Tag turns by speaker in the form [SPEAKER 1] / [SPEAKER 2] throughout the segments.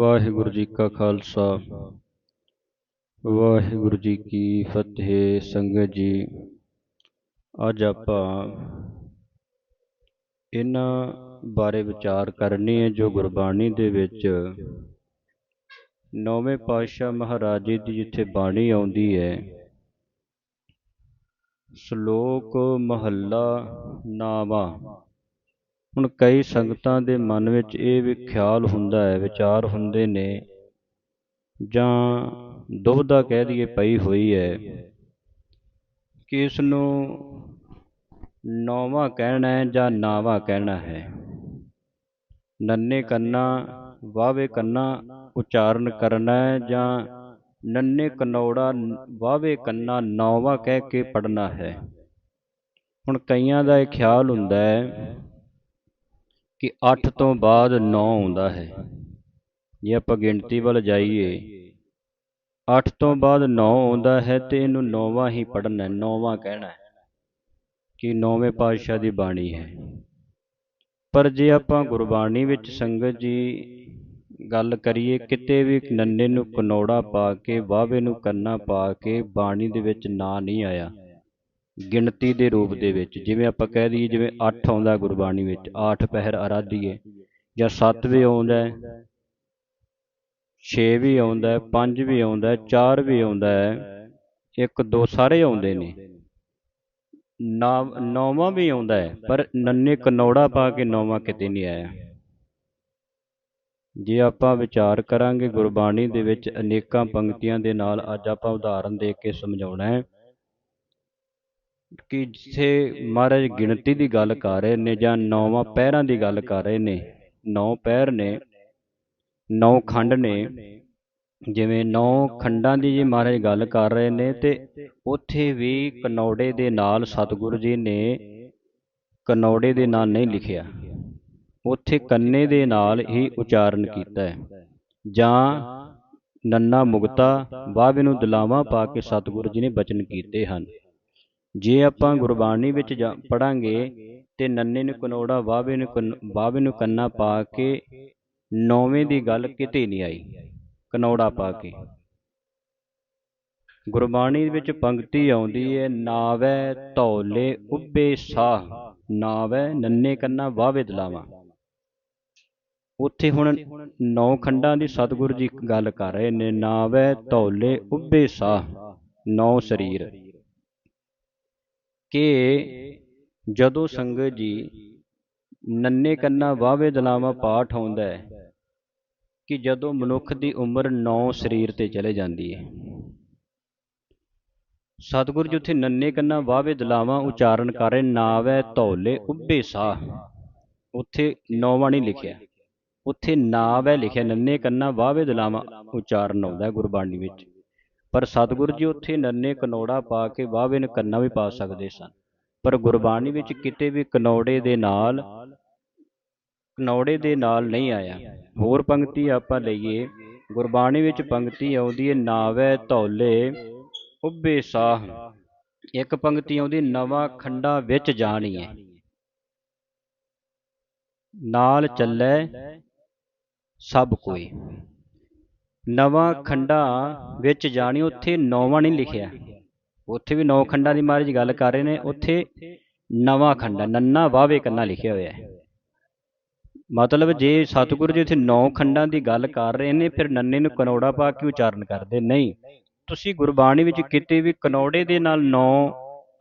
[SPEAKER 1] ਵਾਹਿਗੁਰੂ ਜੀ ਕਾ ਖਾਲਸਾ। ਵਾਹਿਗੁਰੂ ਜੀ ਕੀ ਫਤਿਹ, ਸੰਗਤ ਜੀ। ਅੱਜ ਆਪਾਂ ਇਹਨਾਂ ਬਾਰੇ ਵਿਚਾਰ ਕਰਨੀ ਹੈ ਜੋ ਗੁਰਬਾਣੀ ਦੇ ਵਿੱਚ ਨੌਵੇਂ ਪਾਤਸ਼ਾਹ ਮਹਾਰਾਜ ਜੀ ਦੀ ਜਿੱਥੇ ਬਾਣੀ ਆਉਂਦੀ ਹੈ, ਸ਼ਲੋਕ ਮਹੱਲਾ ਨਾਵਾ। ਹੁਣ ਕਈ ਸੰਗਤਾਂ ਦੇ ਮਨ ਵਿੱਚ ਇਹ ਵੀ ਖਿਆਲ ਹੁੰਦਾ ਹੈ, ਵਿਚਾਰ ਹੁੰਦੇ ਨੇ, ਜਾਂ ਦੁਬਦਾ ਕਹਿ ਦਈਏ ਪਈ ਹੋਈ ਹੈ ਕਿ ਇਸ ਨੂੰ ਨੌਵਾਂ ਕਹਿਣਾ ਹੈ ਜਾਂ ਨਾਵਾ ਕਹਿਣਾ ਹੈ। ਨੰਨੇ ਕੰਨਾ ਵਾਵੇ ਕੰਨਾ ਉਚਾਰਨ ਕਰਨਾ ਹੈ ਜਾਂ ਨੰਨੇ ਕਨੌੜਾ ਵਾਵੇ ਕੰਨਾ ਨੌਵਾ ਕਹਿ ਕੇ ਪੜਨਾ ਹੈ। ਹੁਣ ਕਈਆਂ ਦਾ ਇਹ ਖਿਆਲ ਹੁੰਦਾ ਹੈ ਕਿ 8 ਤੋਂ ਬਾਅਦ 9 ਆਉਂਦਾ ਹੈ। ਜੇ ਆਪਾਂ ਗਿਣਤੀ ਵੱਲ ਜਾਈਏ 8 ਤੋਂ ਬਾਅਦ 9 ਆਉਂਦਾ ਹੈ ਤੇ ਇਹਨੂੰ ਨੌਵਾਂ ਹੀ ਪੜ੍ਹਨਾ ਹੈ, ਨੌਵਾਂ ਕਹਿਣਾ ਹੈ ਕਿ ਨੌਵੇਂ ਪਾਤਸ਼ਾਹ ਦੀ ਬਾਣੀ ਹੈ। ਪਰ ਜੇ ਆਪਾਂ ਗੁਰਬਾਣੀ ਵਿੱਚ ਸੰਗਤ ਜੀ ਗੱਲ ਕਰੀਏ, ਕਿਤੇ ਵੀ ਨੰਨੇ ਨੂੰ ਕਨੌੜਾ ਪਾ ਕੇ ਵਾਵੇ ਨੂੰ ਕੰਨਾ ਪਾ ਕੇ, ਬਾਣੀ ਦੇ ਵਿੱਚ ਨਾਂ ਨਹੀਂ ਆਇਆ ਗਿਣਤੀ ਦੇ ਰੂਪ ਦੇ ਵਿੱਚ, ਜਿਵੇਂ ਆਪਾਂ ਕਹਿ ਦਈਏ ਜਿਵੇਂ 8 ਆਉਂਦਾ ਗੁਰਬਾਣੀ ਵਿੱਚ 8 ਪਹਿਰ ਆਰਾਧੀਏ, ਜਾਂ 7 ਵੀ ਆਉਂਦਾ ਹੈ 6 ਵੀ ਆਉਂਦਾ ਹੈ 5 ਵੀ ਆਉਂਦਾ ਹੈ 4 ਵੀ ਆਉਂਦਾ ਹੈ 1 2 ਸਾਰੇ ਆਉਂਦੇ ਨੇ। ਨੌਵਾਂ ਵੀ ਆਉਂਦਾ ਹੈ, ਪਰ ਨੰਨੇ ਕਨੌੜਾ ਪਾ ਕੇ ਨੌਵਾਂ ਕਿਤੇ ਨਹੀਂ ਆਇਆ। ਜੇ ਆਪਾਂ ਵਿਚਾਰ ਕਰਾਂਗੇ ਗੁਰਬਾਣੀ ਦੇ ਵਿੱਚ ਅਨੇਕਾਂ ਪੰਕਤੀਆਂ ਦੇ ਨਾਲ, ਅੱਜ ਆਪਾਂ ਉਦਾਹਰਨ ਦੇ ਕੇ ਸਮਝਾਉਣਾ ਹੈ। ਕਿ ਜਿੱਥੇ ਮਹਾਰਾਜ ਗਿਣਤੀ ਦੀ ਗੱਲ ਕਰ ਰਹੇ ਨੇ ਜਾਂ ਨੌਵਾਂ ਪਹਿਰਾਂ ਦੀ ਗੱਲ ਕਰ ਰਹੇ ਨੇ, ਨੌ ਪਹਿਰ ਨੇ, ਨੌ ਖੰਡ ਨੇ, ਜਿਵੇਂ ਨੌ ਖੰਡਾਂ ਦੀ ਜੇ ਮਹਾਰਾਜ ਗੱਲ ਕਰ ਰਹੇ ਨੇ ਤੇ ਉੱਥੇ ਵੀ ਕਨੌੜੇ ਦੇ ਨਾਲ ਸਤਿਗੁਰੂ ਜੀ ਨੇ ਕਨੌੜੇ ਦੇ ਨਾਲ ਨਹੀਂ ਲਿਖਿਆ। ਉੱਥੇ ਕੰਨੇ ਦੇ ਨਾਲ ਹੀ ਉਚਾਰਨ ਕੀਤਾ ਹੈ। ਜਾਂ ਨੰਨਾ ਮੁਗਤਾ ਵਾਵੇ ਨੂੰ ਦਲਾਵਾ ਪਾ ਕੇ ਸਤਿਗੁਰੂ ਜੀ ਨੇ ਬਚਨ ਕੀਤੇ ਹਨ। ਜੇ ਆਪਾਂ ਗੁਰਬਾਣੀ ਵਿੱਚ ਪੜਾਂਗੇ ਤੇ ਨੰਨੇ ਨੂੰ ਕਨੋੜਾ, ਵਾਵੇ ਨੂੰ ਵਾਵੇ ਨੂੰ ਕੰਨਾ ਪਾ ਕੇ ਨੌਵੇਂ ਦੀ ਗੱਲ ਕਿਤੇ ਨਹੀਂ ਆਈ, ਕਨੋੜਾ ਪਾ ਕੇ। ਗੁਰਬਾਣੀ ਵਿੱਚ ਪੰਕਤੀ ਆਉਂਦੀ ਹੈ ਨਾਵੇ ਧੌਲੇ ਉੱਬੇ ਸਾਹ, ਨਾਵੇ ਨੰਨੇ ਕੰਨਾ ਵਾਵੇ ਦਲਾਵਾ। ਉੱਥੇ ਹੁਣ ਨੌ ਖੰਡਾਂ ਦੀ ਸਤਿਗੁਰੂ ਜੀ ਗੱਲ ਕਰ ਰਹੇ ਨੇ, ਨਾਵੇ ਧੌਲੇ ਉੱਬੇ ਸਾਹ, ਨੌ ਸਰੀਰ। ਕਿ ਜਦੋਂ ਸੰਗਤ ਜੀ ਨੰਨੇ ਕੰਨਾ ਵਾਵੇ ਦਲਾਵਾ ਪਾਠ ਆਉਂਦਾ ਹੈ, ਕਿ ਜਦੋਂ ਮਨੁੱਖ ਦੀ ਉਮਰ 9 ਸਰੀਰ ਤੇ ਚਲੇ ਜਾਂਦੀ ਹੈ। ਸਤਿਗੁਰ ਜੀ ਉੱਥੇ ਨੰਨੇ ਕੰਨਾ ਵਾਵੇ ਦਲਾਵਾ ਉਚਾਰਨ ਕਰੇ ਰਹੇ, ਨਾਵੇ ਧੌਲੇ ਉੱਬੇ ਸਾਹ। ਉੱਥੇ ਨੌਵਾਂ ਨਹੀਂ ਲਿਖਿਆ। ਉੱਥੇ ਨਾਵ ਹੈ ਲਿਖਿਆ, ਨੰਨੇ ਕੰਨਾ ਵਾਵੇ ਦਲਾਵਾ ਉਚਾਰਨ ਆਉਂਦਾ ਗੁਰਬਾਣੀ ਵਿੱਚ। ਪਰ ਸਤਿਗੁਰੂ ਜੀ ਉੱਥੇ ਨੰਨੇ ਕਨੌੜਾ ਪਾ ਕੇ ਵਾਹਵੇ ਨੇ ਕੰਨਾ ਵੀ ਪਾ ਸਕਦੇ ਸਨ। ਪਰ ਗੁਰਬਾਣੀ ਵਿੱਚ ਕਿਤੇ ਵੀ ਕਨੌੜੇ ਦੇ ਨਾਲ, ਕਨੌੜੇ ਦੇ ਨਾਲ ਨਹੀਂ ਆਇਆ। ਹੋਰ ਪੰਕਤੀ ਆਪਾਂ ਲਈਏ। ਗੁਰਬਾਣੀ ਵਿੱਚ ਪੰਕਤੀ ਆਉਂਦੀ ਹੈ, ਨਾਵੇ ਧੌਲੇ ਉੱਬੇ ਸਾਹ। ਇੱਕ ਪੰਕਤੀ ਆਉਂਦੀ, ਨਵਾਂ ਖੰਡਾ ਵਿੱਚ ਜਾਣੀ ਹੈ ਨਾਲ ਚੱਲੇ ਸਭ ਕੋਈ। ਨਵਾਂ ਖੰਡਾ ਵਿੱਚ ਜਾਣੀ ਉੱਥੇ ਨੌਵਾਂ ਨਹੀਂ ਲਿਖਿਆ। ਉੱਥੇ ਵੀ ਨੌ ਖੰਡਾਂ ਦੀ ਮਹਾਰਾਜ ਗੱਲ ਕਰ ਰਹੇ ਨੇ, ਉੱਥੇ ਨਵਾਂ ਖੰਡਾ, ਨੰਨਾ ਵਾਵੇ ਕੰਨਾ ਲਿਖਿਆ ਹੋਇਆ ਹੈ। ਮਤਲਬ ਜੇ ਸਤਿਗੁਰੂ ਜੀ ਇੱਥੇ ਨੌ ਖੰਡਾਂ ਦੀ ਗੱਲ ਕਰ ਰਹੇ ਨੇ, ਫਿਰ ਨੰਨੇ ਨੂੰ ਕਨੌੜਾ ਪਾ ਕੇ ਉਚਾਰਨ ਕਰਦੇ। ਨਹੀਂ, ਤੁਸੀਂ ਗੁਰਬਾਣੀ ਵਿੱਚ ਕਿਤੇ ਵੀ ਕਨੌੜੇ ਦੇ ਨਾਲ 9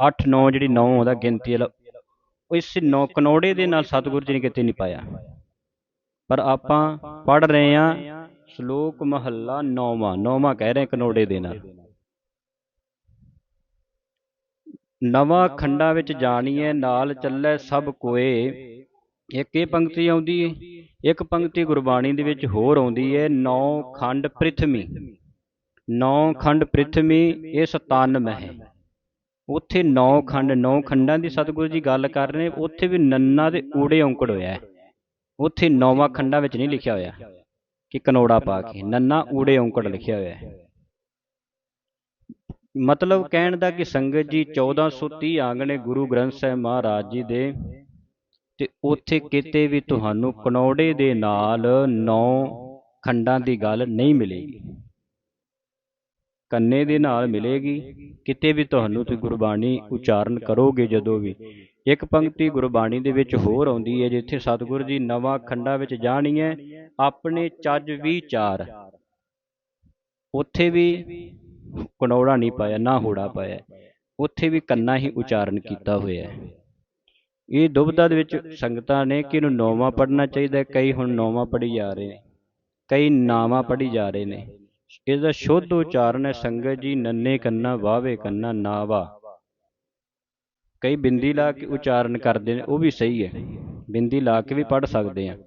[SPEAKER 1] 8 9 ਜਿਹੜੀ 9 ਉਹਦਾ ਗਿਣਤੀ ਵਾਲਾ ਇਸ ਨੌ ਕਨੌੜੇ ਦੇ ਨਾਲ ਸਤਿਗੁਰੂ ਜੀ ਨੇ ਕਿਤੇ ਨਹੀਂ ਪਾਇਆ। ਪਰ ਆਪਾਂ ਪੜ ਰਹੇ ਆ ਸ਼ਲੋਕ ਮਹੱਲਾ ਨੌਵਾਂ ਨੌਵਾਂ ਕਹਿ ਰਹੇ ਕਨੋੜੇ ਦੇ ਨਾਲ। ਨਵਾਂ ਖੰਡਾ ਵਿੱਚ ਜਾਣੀਏ ਨਾਲ ਚੱਲੇ ਸਭ ਕੋਏ। ਇੱਕ ਇਹ ਪੰਕਤੀ ਆਉਂਦੀ ਹੈ ਇੱਕ ਪੰਕਤੀ ਗੁਰਬਾਣੀ ਦੇ ਵਿੱਚ ਹੋਰ ਆਉਂਦੀ ਹੈ ਨੌ ਖੰਡ ਪ੍ਰਿਥਵੀ ਨੌ ਖੰਡ ਪ੍ਰਿਥਵੀ ਇਹ 97 ਹੈ ਉੱਥੇ ਨੌ ਖੰਡ, ਨੌ ਖੰਡਾਂ ਦੀ ਸਤਿਗੁਰੂ ਜੀ ਗੱਲ ਕਰ ਰਹੇ ਉੱਥੇ ਵੀ ਨੰਨਾ ਦੇ ਊੜੇ ਔਂਕੜ ਹੋਇਆ। ਹੈ ਉੱਥੇ ਨੌਵਾਂ ਖੰਡਾਂ ਵਿੱਚ ਨਹੀਂ ਲਿਖਿਆ ਹੋਇਆ। ਕਿ ਕਨੋੜਾ ਪਾ ਕੇ ਨੰਨਾ ਊੜੇ ਔਂਕੜ ਲਿਖਿਆ ਹੋਇਆ ਹੈ। ਮਤਲਬ ਕਹਿਣ ਦਾ ਕਿ ਸੰਗਤ ਜੀ 1430 ਆਂਗਣੇ ਗੁਰੂ ਗ੍ਰੰਥ ਸਾਹਿਬ ਮਹਾਰਾਜ ਜੀ ਦੇ ਤੇ ਉੱਥੇ ਕਿਤੇ ਵੀ ਤੁਹਾਨੂੰ ਕਨੌੜੇ ਦੇ ਨਾਲ 9 ਖੰਡਾਂ ਦੀ ਗੱਲ ਨਹੀਂ ਮਿਲੇਗੀ। ਕੰਨੇ ਦੇ ਨਾਲ ਮਿਲੇਗੀ। ਕਿਤੇ ਵੀ ਤੁਹਾਨੂੰ ਤੁਸੀਂ ਗੁਰਬਾਣੀ ਉਚਾਰਨ ਕਰੋਗੇ ਜਦੋਂ ਵੀ। ਇੱਕ ਪੰਕਤੀ ਗੁਰਬਾਣੀ ਦੇ ਵਿੱਚ ਹੋਰ ਆਉਂਦੀ ਹੈ ਜਿੱਥੇ ਸਤਿਗੁਰੂ ਜੀ ਨਵਾਂ ਖੰਡਾ ਵਿੱਚ ਜਾਣੀ ਹੈ। ਆਪਣੇ ਚੱਜ ਵੀ ਚਾਰ। ਉੱਥੇ ਵੀ ਕਨੌੜਾ ਨਹੀਂ ਪਾਇਆ, ਨਾ ਹੋੜਾ ਪਾਇਆ। ਉੱਥੇ ਵੀ ਕੰਨਾ ਹੀ ਉਚਾਰਨ ਕੀਤਾ ਹੋਇਆ ਹੈ। ਇਹ ਦੁਬਦਾ ਦੇ ਵਿੱਚ ਸੰਗਤਾਂ ਨੇ ਕਿ ਇਹਨੂੰ ਨੌਵਾਂ ਪੜਨਾ ਚਾਹੀਦਾ ਕਈ ਹੁਣ ਨੌਵਾਂ ਪੜੀ ਜਾ ਰਹੇ ਨੇ, ਕਈ ਨਾਵਾਂ ਪੜੀ ਜਾ ਰਹੇ ਨੇ। ਇਹਦਾ ਸ਼ੁੱਧ ਉਚਾਰਨ ਹੈ, ਸੰਗਤ ਜੀ ਨੰਨੇ ਕੰਨਾ ਵਾਵੇ ਕੰਨਾ, ਨਾਵਾ। ਕਈ ਬਿੰਦੀ ਲਾ ਕੇ ਉਚਾਰਨ ਕਰਦੇ ਨੇ, ਉਹ ਵੀ ਸਹੀ ਹੈ। ਬਿੰਦੀ ਲਾ ਕੇ ਵੀ ਪੜ ਸਕਦੇ ਆ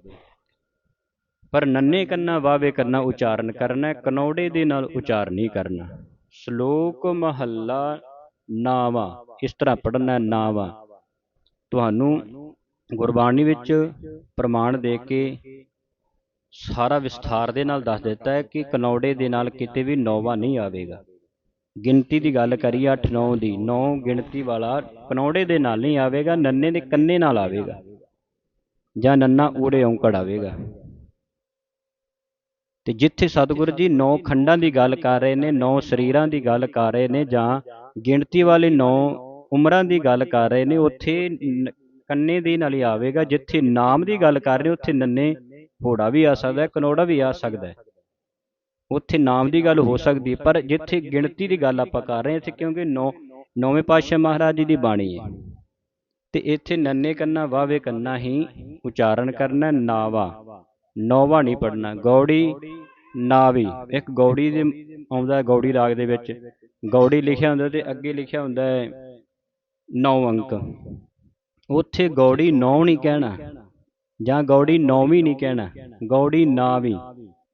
[SPEAKER 1] ਪਰ ਨੰਨੇ ਕੰਨਾ ਵਾਵੇ ਕੰਨਾ ਉਚਾਰਨ ਕਰਨਾ, ਕਨੌੜੇ ਦੇ ਨਾਲ ਉਚਾਰਨ ਨਹੀਂ ਕਰਨਾ। ਸ਼ਲੋਕ ਮਹੱਲਾ ਨਾਵਾ, ਇਸ ਤਰ੍ਹਾਂ ਪੜਨਾ ਨਾਵਾ। ਤੁਹਾਨੂੰ ਗੁਰਬਾਣੀ ਵਿੱਚ ਪ੍ਰਮਾਣ ਦੇ ਕੇ ਸਾਰਾ ਵਿਸਥਾਰ ਦੇ ਨਾਲ ਦੱਸ ਦਿੱਤਾ ਹੈ ਕਿ ਕਨੌੜੇ ਦੇ ਨਾਲ ਕਿਤੇ ਵੀ ਨੌਵਾ ਨਹੀਂ ਆਵੇਗਾ। ਗਿਣਤੀ ਦੀ ਗੱਲ ਕਰੀਏ 8 9 ਦੀ 9 ਗਿਣਤੀ ਵਾਲਾ ਕਨੌੜੇ ਦੇ ਨਾਲ ਨਹੀਂ ਆਵੇਗਾ, ਨੰਨੇ ਦੇ ਕੰਨੇ ਨਾਲ ਆਵੇਗਾ। ਜਾਂ ਨੰਨਾ ਊੜੇ ਔਂਕੜ ਆਵੇਗਾ। ਤੇ ਜਿੱਥੇ ਸਤਿਗੁਰੂ ਜੀ ਨੌ ਖੰਡਾਂ ਦੀ ਗੱਲ ਕਰ ਰਹੇ ਨੇ ਨੌ ਸਰੀਰਾਂ ਦੀ ਗੱਲ ਕਰ ਰਹੇ ਨੇ ਜਾਂ ਗਿਣਤੀ ਵਾਲੇ ਨੌ ਉਮਰਾਂ ਦੀ ਗੱਲ ਕਰ ਰਹੇ ਨੇ ਉੱਥੇ ਕੰਨੇ ਦੇ ਨਾਲ ਹੀ ਆਵੇਗਾ ਜਿੱਥੇ ਨਾਮ ਦੀ ਗੱਲ ਕਰ ਰਹੇ ਉੱਥੇ ਨੰਨੇ ਘੋੜਾ ਵੀ ਆ ਸਕਦਾ ਹੈ ਕਨੋੜਾ ਵੀ ਆ ਸਕਦਾ। ਹੈ ਉੱਥੇ ਨਾਮ ਦੀ ਗੱਲ ਹੋ ਸਕਦੀ ਪਰ ਜਿੱਥੇ ਗਿਣਤੀ ਦੀ ਗੱਲ ਆਪਾਂ ਕਰ ਰਹੇ ਹਾਂ ਇੱਥੇ ਕਿਉਂਕਿ ਨੌ ਨੌਵੇਂ ਪਾਤਸ਼ਾਹ ਮਹਾਰਾਜ ਜੀ ਦੀ ਬਾਣੀ ਹੈ। ਤੇ ਇੱਥੇ ਨੰਨੇ ਕੰਨਾ ਵਾਵੇ ਕੰਨਾ ਹੀ ਉਚਾਰਨ ਕਰਨਾ ਨਾਵਾ। ਨੌਵਾਂ ਨਹੀਂ ਪੜਨਾ ਗੌੜੀ ਨਾਵੀ। ਇੱਕ ਗੌੜੀ ਦੇ ਆਉਂਦਾ ਗੌੜੀ ਰਾਗ ਦੇ ਵਿੱਚ। ਗੌੜੀ ਲਿਖਿਆ ਹੁੰਦਾ ਤੇ ਅੱਗੇ ਲਿਖਿਆ ਹੁੰਦਾ ਹੈ 9 ਅੰਕ। ਉੱਥੇ ਗੌੜੀ 9 ਨਹੀਂ ਕਹਿਣਾ, ਜਾਂ ਗੌੜੀ ਨੌਵੀਂ ਨਹੀਂ ਕਹਿਣਾ, ਗੌੜੀ ਨਾਵੀਂ।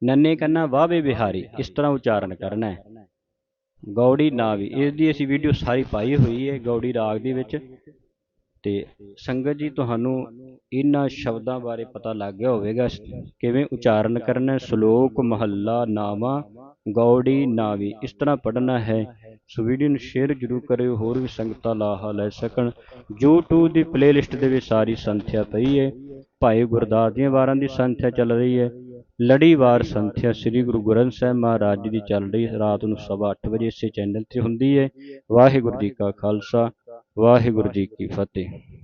[SPEAKER 1] ਨੰਨੇ ਕੰਨਾ ਵਾਵੇ ਬਿਹਾਰੀ ਇਸ ਤਰ੍ਹਾਂ ਉਚਾਰਨ ਕਰਨਾ ਹੈ। ਗੌੜੀ ਨਾਵੀ, ਇਸ ਦੀ ਅਸੀਂ ਵੀਡੀਓ ਸਾਰੀ ਪਾਈ ਹੋਈ ਹੈ ਗੌੜੀ ਰਾਗ ਦੇ ਵਿੱਚ। ਤੇ ਸੰਗਤ ਜੀ, ਤੁਹਾਨੂੰ ਇਹਨਾਂ ਸ਼ਬਦਾਂ ਬਾਰੇ ਪਤਾ ਲੱਗ ਗਿਆ ਹੋਵੇਗਾ ਕਿਵੇਂ ਉਚਾਰਨ ਕਰਨਾ, ਸ਼ਲੋਕ, ਮਹੱਲਾ, ਨਾਵਾ, ਗੌੜੀ, ਨਾਵੀ, ਇਸ ਤਰ੍ਹਾਂ ਪੜ੍ਹਨਾ ਹੈ। ਸੋ ਵੀਡੀਓ ਨੂੰ ਸ਼ੇਅਰ ਜ਼ਰੂਰ ਕਰਿਓ, ਹੋਰ ਵੀ ਸੰਗਤਾਂ ਲਾਹਾ ਲੈ ਸਕਣ। YouTube ਦੀ ਪਲੇਲਿਸਟ ਦੇ ਵਿੱਚ ਸਾਰੀ ਸੰਥਿਆ ਪਈ ਹੈ। ਭਾਈ ਗੁਰਦਾਸ ਦੀਆਂ ਵਾਰਾਂ ਦੀ ਸੰਥਿਆ ਚੱਲ ਰਹੀ ਹੈ। ਲੜੀਵਾਰ ਸੰਥਿਆ ਸ੍ਰੀ ਗੁਰੂ ਗ੍ਰੰਥ ਸਾਹਿਬ ਮਹਾਰਾਜ ਜੀ ਦੀ ਚੱਲ ਰਹੀ ਹੈ। ਰਾਤ ਨੂੰ ਸਵਾ 8 ਵਜੇ ਇਸੇ ਚੈਨਲ ਤੇ ਹੁੰਦੀ ਹੈ। ਵਾਹਿਗੁਰੂ ਜੀ ਕਾ ਖਾਲਸਾ, ਵਾਹਿਗੁਰੂ ਜੀ ਕੀ ਫਤਿਹ।